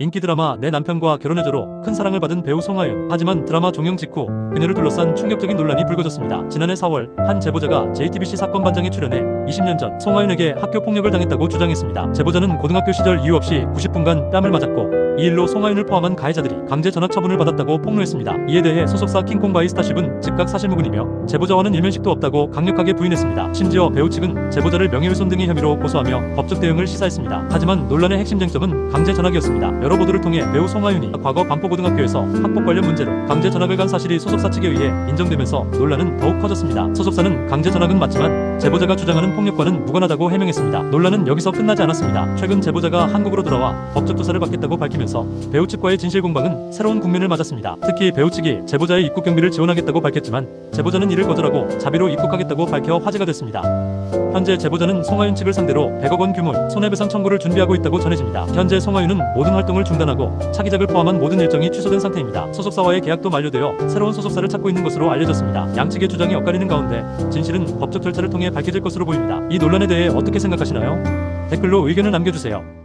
인기 드라마 내 남편과 결혼해줘로 큰 사랑을 받은 배우 송하윤. 하지만 드라마 종영 직후 그녀를 둘러싼 충격적인 논란이 불거졌습니다. 지난해 4월 한 제보자가 JTBC 사건 반장에 출연해 20년 전 송하윤에게 학교 폭력을 당했다고 주장했습니다. 제보자는 고등학교 시절 이유 없이 90분간 뺨을 맞았고 이 일로 송하윤을 포함한 가해자들이 강제 전학 처분을 받았다고 폭로했습니다. 이에 대해 소속사 킹콩바이 스타쉽은 즉각 사실무근이며 제보자와는 일면식도 없다고 강력하게 부인했습니다. 심지어 배우 측은 제보자를 명예훼손 등의 혐의로 고소하며 법적 대응을 시사했습니다. 하지만 논란의 핵심 쟁점은 강제 전학이었습니다. 여러 보도를 통해 배우 송하윤이 과거 반포고등학교에서 학폭 관련 문제로 강제 전학을 간 사실이 소속사 측에 의해 인정되면서 논란은 더욱 커졌습니다. 소속사는 강제 전학은 맞지만 제보자가 주장하는 폭력과는 무관하다고 해명했습니다. 논란은 여기서 끝나지 않았습니다. 최근 제보자가 한국으로 돌아와 법적 조사를 받겠다고 밝히 면서 배우 측과의 진실 공방은 새로운 국면을 맞았습니다. 특히 배우 측이 제보자의 입국 경비를 지원하겠다고 밝혔지만 제보자는 이를 거절하고 자비로 입국하겠다고 밝혀 화제가 됐습니다. 현재 제보자는 송하윤 측을 상대로 100억 원 규모의 손해배상 청구를 준비하고 있다고 전해집니다. 현재 송하윤은 모든 활동을 중단하고 차기작을 포함한 모든 일정이 취소된 상태입니다. 소속사와의 계약도 만료되어 새로운 소속사를 찾고 있는 것으로 알려졌습니다. 양측의 주장이 엇갈리는 가운데 진실은 법적 절차를 통해 밝혀질 것으로 보입니다. 이 논란에 대해 어떻게 생각하시나요? 댓글로 의견을 남겨주세요.